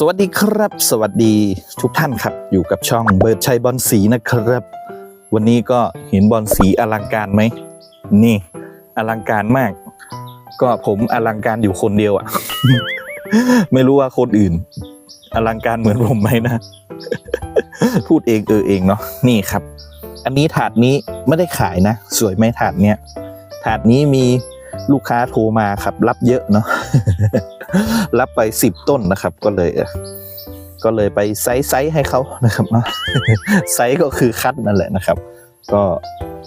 สวัสดีครับ สวัสดีทุกท่านครับ อยู่กับช่องเบิร์ดชัยบอลสีนะครับ วันนี้ก็เห็นบอลสีอลังการไหม นี่ อลังการมาก ก็ผมอลังการอยู่คนเดียวอะ่ะ ไม่รู้ว่าคนอื่น อลังการเหมือนผมไหมนะ พูดเองเออเองเนาะนี่ครับ อันนี้ถาดนี้ไม่ได้ขายนะ สวยไหมถาดเนี้ยถาดนี้มีลูกค้าโทรมาครับ รับเยอะเนาะ รับไปสิบต้นนะครับ ก็เลยก็เลยไปไซส์ไซส์ให้เขานะครับเนาะไซส์ก็คือคัดนั่นแหละนะครับ ก็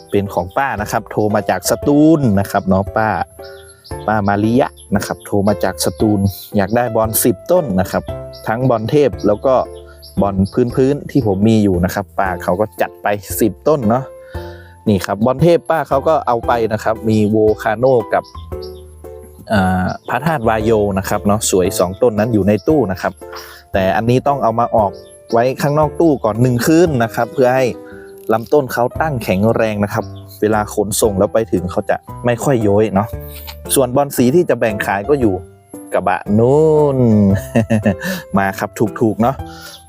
เป็นของป้านะครับ โทรมาจากสตูลนะครับเนาะป้า ป้ามาริยะนะครับ โทรมาจากสตูลอยากได้บอลสิบต้นนะครับ ทั้งบอลเทพแล้วก็บอลพื้นพื้นที่ผมมีอยู่นะครับ ป้าเขาก็จัดไปสิบต้นเนาะนี่ครับบอลเทพป้าเขาก็เอาไปนะครับ มีโวคาโนกับ พระธาตุวายโยนะครับเนาะสวย 2 ต้นนั้นอยู่ในตู้นะครับ แต่อันนี้ต้องเอามาออกไว้ข้างนอกตู้ก่อนหนึ่งคืนนะครับ เพื่อให้ลำต้นเขาตั้งแข็งแรงนะครับ เวลาขนส่งแล้วไปถึงเขาจะไม่ค่อยโย้ยเนาะส่วนบอลสีที่จะแบ่งขายก็อยู่กระบะนู่นมาครับถูกๆเนาะ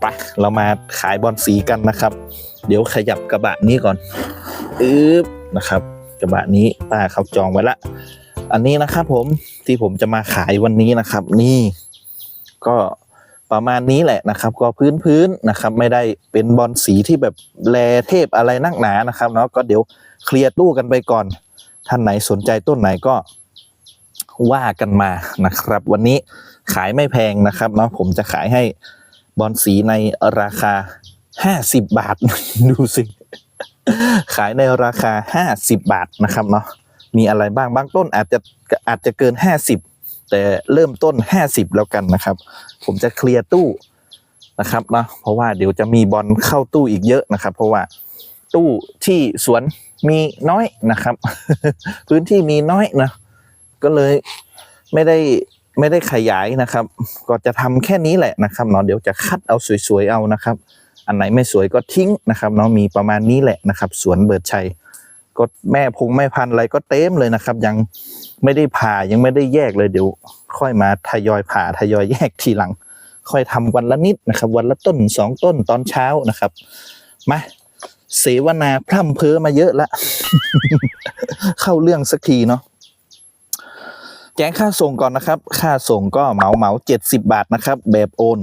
ไปเรามาขายบอลสีกันนะครับ เดี๋ยวขยับกระบะนี้ก่อนอึ๊บนะครับ กระบะนี้ป้าเขาจองไว้ละ อันนี้นะครับผมที่ผมจะมาขายวันนี้นะครับ นี่ ก็ประมาณนี้แหละนะครับ ก็พื้นพื้นๆนะครับ ไม่ได้เป็นบอลสีที่แบบแลเทพอะไรนักหนานะครับเนาะก็เดี๋ยวเคลียร์ตู้กันไปก่อน ท่านไหนสนใจต้นไหนก็ว่ากันมานะครับ วันนี้ขายไม่แพงนะครับเนาะผมจะขายให้บอลสีในราคา 50 บาท ดูสิ ขายในราคา 50 บาทนะครับเนาะ มีอะไรบ้างบางต้นอาจจะอาจจะเกิน 50 แต่เริ่มต้น 50 แล้วกันนะครับ ผมจะเคลียร์ตู้นะครับเนาะเพราะว่าเดี๋ยวจะมีบอลเข้าตู้อีกเยอะนะครับ เพราะว่าตู้ที่สวนมีน้อยนะครับ พื้นที่มีน้อยนะ ก็เลยไม่ได้ไม่ได้ขยายนะครับ ก็จะทำแค่นี้แหละนะครับเนาะเดี๋ยวจะคัดเอาสวยๆเอานะครับ อันไหนไม่สวยก็ทิ้งนะครับเนาะมีประมาณนี้แหละนะครับ สวนเบิร์ดชัย ก็แม่พงแม่พันธุ์อะไรก็เต็มเลยนะครับ ยังไม่ได้ผ่ายังไม่ได้แยกเลยเดี๋ยว ค่อยมาทยอยผ่าทยอยแยกทีหลัง ค่อยทำวันละนิดนะครับ วันละต้นสองต้นตอนเช้านะครับมาเสวนาพร่ำเพ้อมาเยอะละ เข้าเรื่องสักทีเนาะแจ้งค่าส่งก่อนนะครับ ค่าส่งก็เหมาเหมาเจ็ดสิบาทนะครับ แบบโอน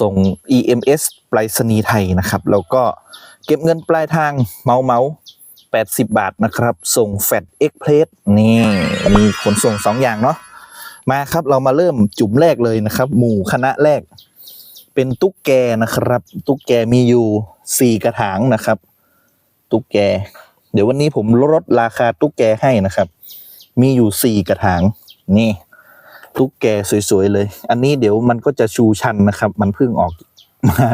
ส่ง EMS ไปรษณีย์ไทยนะครับ แล้วก็เก็บเงินปลายทางเหมาเหมา 80 บาทนะครับ ส่งแฟดเอ็กเพรสนี่มีขนส่ง 2 อย่างเนาะมาครับเรามาเริ่มจุ่มแรกเลยนะครับ หมู่คณะแรก เป็นตุ๊กแกนะครับ ตุ๊กแกมีอยู่ 4 กระถางนะครับ ตุ๊กแก เดี๋ยววันนี้ผมลดราคาตุ๊กแกให้นะครับ มีอยู่ 4 กระถาง นี่ ตุ๊กแกสวยๆเลย อันนี้เดี๋ยวมันก็จะชูชันนะครับ มันเพิ่งออกมา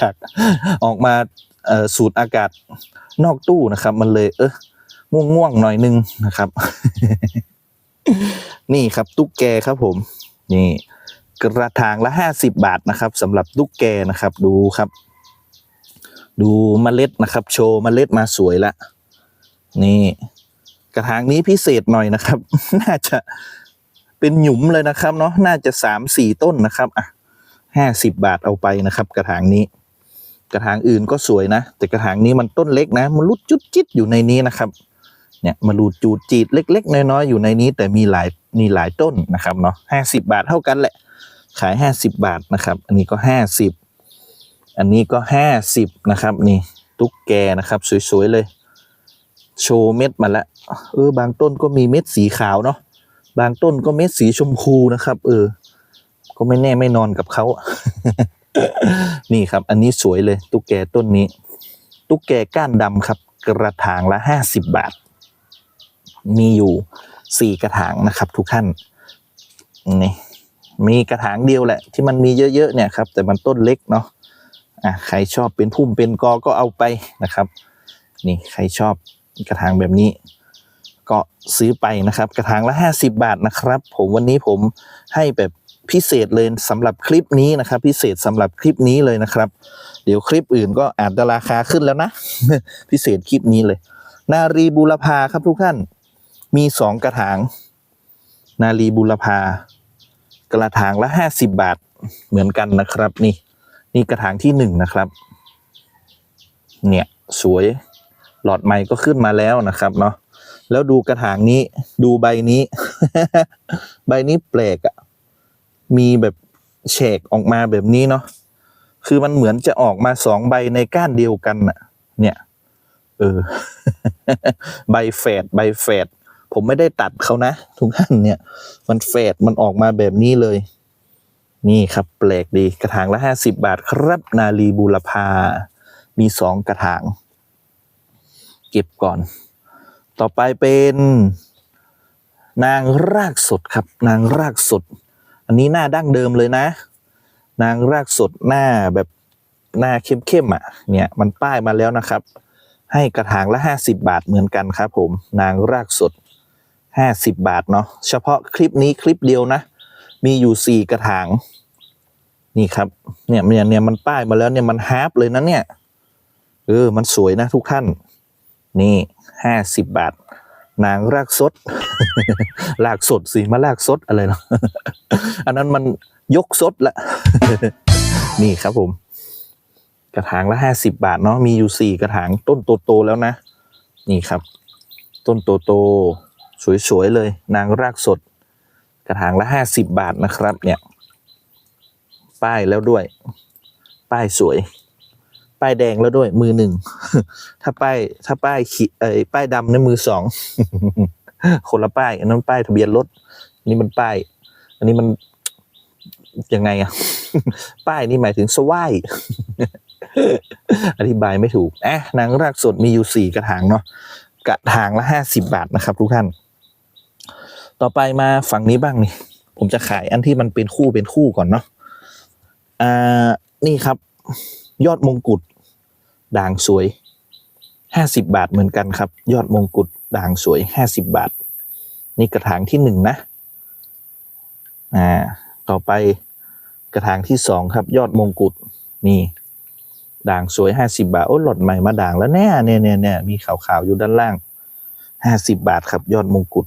จากออกมา สูดอากาศนอกตู้นะครับ มันเลย เออง่วงง่วงๆหน่อยนึงนะครับ นี่ครับตุ๊กแกครับผม นี่ กระถางละห้าสิบบาทนะครับสำหรับตุ๊กแกนะครับ ดูครับ ดูเมล็ดนะครับ โชว์เมล็ดมาสวยละนี่ กระถางนี้พิเศษหน่อยนะครับ น่าจะเป็นหยุมเลยนะครับ เนาะน่าจะสามสี่ต้นนะครับอะห้าสิบบาทเอาไปนะครับ กระถางนี้ กระถางอื่นก็สวยนะ แต่กระถางนี้มันต้นเล็กนะ มันรุดจุดจิตอยู่ในนี้นะครับ เนี่ยมารูดจูดจีดเล็ก ๆ น้อยๆอยู่ในนี้ แต่มีหลายมีหลายต้นนะครับเนาะห้าสิบาทเท่ากันแหละ ขายห้าสิบบาทนะครับ อันนี้ก็ห้าสิบอันนี้ก็ห้าสิบนะครับนี่ตุ๊กแกนะครับ สวยๆเลย โชว์เม็ดมาแล้วเออบางต้นก็มีเม็ดสีขาวเนาะบางต้นก็เม็ดสีชมพูนะครับ เออ ก็ไม่แน่ไม่นอนกับเขา นี่ครับ อันนี้สวยเลยตุ๊กแกต้นนี้ ตุ๊กแกก้านดำครับ กระถางละห้าสิบบาท มีอยู่สี่กระถางนะครับ ทุกท่านนี่มีกระถางเดียวแหละ ที่มันมีเยอะๆเนี่ยครับ แต่มันต้นเล็กเนาะอะใครชอบเป็นพุ่มเป็นกอก็เอาไปนะครับ นี่ใครชอบกระถางแบบนี้ ก็ซื้อไปนะครับ กระถางละห้าสิบาทนะครับ ผมวันนี้ผมให้แบบ พิเศษเลยสำหรับคลิปนี้นะครับ พิเศษสำหรับคลิปนี้เลยนะครับ เดี๋ยวคลิปอื่นก็อาจจะราคาขึ้นแล้วนะ พิเศษคลิปนี้เลย นารีบูรพาครับทุกท่าน มีสองกระถาง นารีบูรพากระถางละห้าสิบบาทเหมือนกันนะครับ นี่ นี่กระถางที่หนึ่งนะครับ เนี่ยสวยหลอดไม้ก็ขึ้นมาแล้วนะครับเนาะแล้วดูกระถางนี้ดูใบนี้ ใบนี้แปลกอะ่ะ มีแบบแฉกออกมาแบบนี้เนาะคือมันเหมือนจะออกมาสองใบในก้านเดียวกันน่ะเนี่ย เออ ใบแฝดใบแฝดผมไม่ได้ตัดเขานะทุกท่านเนี่ย มันแฝดมันออกมาแบบนี้เลย นี่ครับแปลกดีกระถางละห้าสิบาทครับนาลีบูรพา มีสองกระถาง เก็บก่อน ต่อไปเป็น นางรากสดครับ นางรากสด อันนี้หน้าดั้งเดิมเลยนะ นางรากสดหน้าแบบหน้าเข้มๆอะ เนี่ยมันป้ายมาแล้วนะครับ ให้กระถางละห้าสิบาทเหมือนกันครับ ผม นางรากสดห้าสิบบาทเนาะเฉพาะคลิปนี้คลิปเดียวนะ มีอยู่สี่กระถางนี่ครับเนี่ยเนี่ยเนี่ยมันป้ายมาแล้วเนี่ยมันฮาร์ปเลยนะเนี่ยเออมันสวยนะทุกท่าน นี่ห้าสิบบาท นางรากสดลากสดสิมาลากสดอะไรเนาะอันนั้นมันยกสดละ นี่ครับผม กระถางละห้าสิบาทเนาะมีอยู่สี่กระถางต้นโตๆแล้วนะ นี่ครับ ต้นโตๆสวยๆเลย นางรากสด กระถางละห้าสิบบาทนะครับ เนี่ย ป้ายแล้วด้วย ป้ายสวย ป้ายแดงแล้วด้วย มือหนึ่ง ถ้าป้ายถ้าป้ายขีเอ้ป้ายดำในมือสอง คนละป้ายอันนั้นป้ายทะเบียนรถนนี้มันป้าย อันนี้มันยังไงอะป้ายนี่หมายถึงสวายอธิบายไม่ถูกอะนางรากสดมีอยู่สี่กระถางเนาะกระถางละห้าสิบบาทนะครับ ทุกท่าน ต่อไปมาฝั่งนี้บ้างนี่ ผมจะขายอันที่มันเป็นคู่เป็นคู่ก่อนเนาะอ่านี่ครับ ยอดมงกุฎ ด่างสวยห้าสิบบาทเหมือนกันครับ ยอดมงกุฎด่างสวยห้าสิบบาท นี่กระถางที่หนึ่งนะอ่าต่อไปกระถางที่สองครับ ยอดมงกุฎนี่ด่างสวยห้าสิบาท โอ้หลอดใหม่มาด่างแล้วแน่เนี่ยเนี่ยเนี่ยมีขาวๆอยู่ด้านล่างห้าสิบาทครับ ยอดมงกุฎ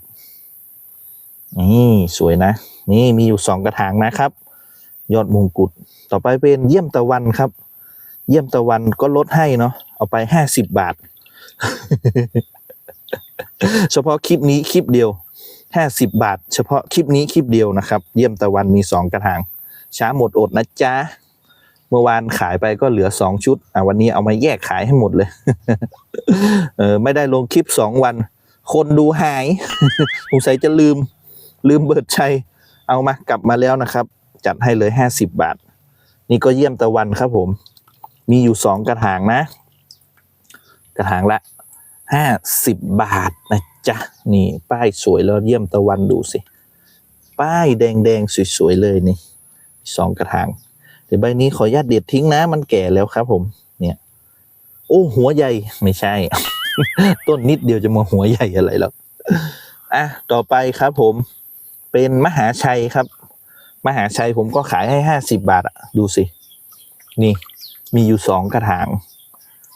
นี่สวยนะ นี่มีอยู่สองกระถางนะครับ ยอดมงกุฎต่อไปเป็นเยี่ยมตะวันครับ เยี่ยมตะวันก็ลดให้เนาะเอาไปห้าสิบบาท เฉพาะคลิปนี้คลิปเดียวห้าสิบบาท เฉพาะคลิปนี้คลิปเดียวนะครับ เยี่ยมตะวันมีสองกระถาง ช้าหมดอดนะจ๊ะเมื่อวานขายไปก็เหลือสองชุดอะวันนี้เอามาแยกขายให้หมดเลย เออไม่ได้ลงคลิปสองวัน คนดูหายสงสัยจะลืม ลืมเบิดชัย เอามากลับมาแล้วนะครับ จัดให้เลยห้าสิบบาท นี่ก็เยี่ยมตะวันครับผม มีอยู่สองกระถางนะ กระถางละห้าสิบบาทนะจ๊ะ นี่ป้ายสวยแล้วเยี่ยมตะวันดูสิ ป้ายแดงๆ สวยๆ เลยนี่สองกระถาง เดี๋ยวใบนี้ขออนุญาตเด็ดทิ้งนะ มันแก่แล้วครับผมเนี่ยโอ้หัวใหญ่ไม่ใช่ ต้นนิดเดียวจะมาหัวใหญ่อะไรแล้วอะต่อไปครับผมเป็นมหาชัยครับ มหาชัยผมก็ขายให้ห้าสิบบาทอะดูสิ นี่ มีอยู่สองกระถาง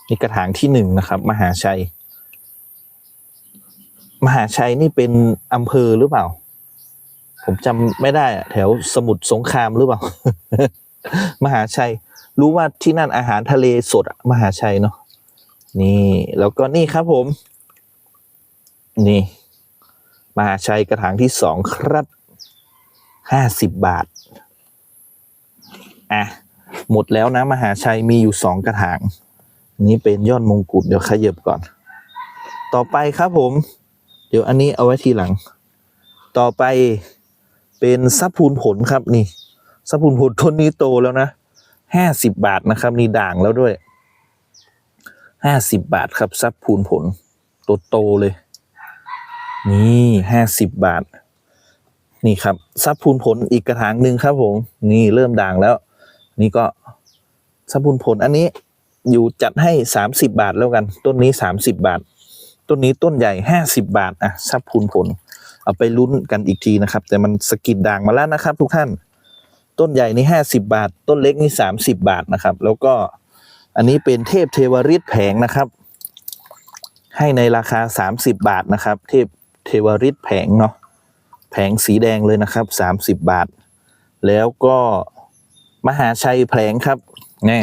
นี่กระถางที่หนึ่งนะครับ มหาชัย มหาชัยนี่เป็นอำเภอหรือเปล่า ผมจำไม่ได้อะแถวสมุทรสงครามหรือเปล่า มหาชัย รู้ว่าที่นั่นอาหารทะเลสดมหาชัยเนาะนี่แล้วก็นี่ครับผม นี่ มหาชัยกระถางที่สองครับห้าสิบบาท อะ หมดแล้วนะมหาชัยมีอยู่สองกระถาง นี่เป็นยอดมงกุฎเดี๋ยวขยับก่อน ต่อไปครับผม เดี๋ยวอันนี้เอาไว้ทีหลัง ต่อไปเป็นซับพูนผลครับนี่ซับพูนผลต้นนี้โตแล้วนะห้าสิบบาทนะครับ นี่ด่างแล้วด้วยห้าสิบบาทครับซับพูนผลโตโตเลย นี่ห้าสิบบาท นี่ครับซับพูนผลอีกกระถางหนึ่งครับผม นี่เริ่มด่างแล้ว นี่ก็ซับพูนผลอันนี้อยู่จัดให้สามสิบบาทแล้วกัน ต้นนี้สามสิบบาท ต้นนี้ต้นใหญ่ห้าสิบบาทอะซับพูนผล เอาไปลุ้นกันอีกทีนะครับ แต่มันสกิดด่างมาแล้วนะครับ ทุกท่าน ต้นใหญ่นี่ห้าสิบาท ต้นเล็กนี่สามสิบาทนะครับ แล้วก็อันนี้เป็นเทพเทวฤทธิ์แผงนะครับ ให้ในราคาสามสิบาทนะครับ เทพเทวฤทธิ์แผงเนาะแผงสีแดงเลยนะครับสามสิบาท แล้วก็ มหาชัยแผลงครับแน่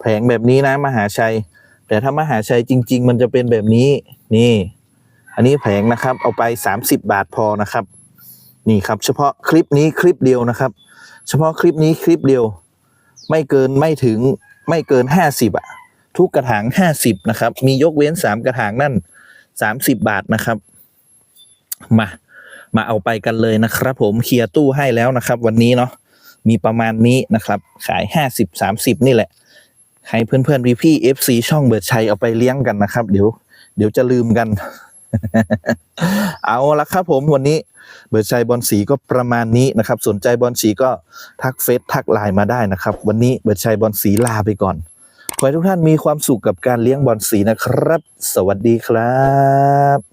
แผลงแบบนี้นะมหาชัย แต่ถ้ามหาชัยจริง ๆ มันจะเป็นแบบนี้นี่ อันนี้แผงนะครับ เอาไป 30 บาทพอนะครับ นี่ครับ เฉพาะคลิปนี้คลิปเดียวนะครับ เฉพาะคลิปนี้คลิปเดียว ไม่เกินไม่ถึงไม่เกิน 50อะทุกกระถาง 50 นะครับ มียกเว้น 3 กระถางนั่น 30 บาทนะครับ มา มาเอาไปกันเลยนะครับ ผมเคลียร์ตู้ให้แล้วนะครับ วันนี้เนาะ มีประมาณนี้นะครับ ขาย 50 30 นี่แหละ ให้เพื่อนๆพี่ๆ FC ช่องเบิร์ดชัยเอาไปเลี้ยงกันนะครับ เดี๋ยว เดี๋ยวจะลืมกัน เอาละครับผมวันนี้เบิร์ดชัยบอลสีก็ประมาณนี้นะครับ สนใจบอลสีก็ทักเฟซทักไลน์มาได้นะครับ วันนี้เบิร์ดชัยบอลสีลาไปก่อนขอให้ทุกท่านมีความสุขกับการเลี้ยงบอลสีนะครับ สวัสดีครับ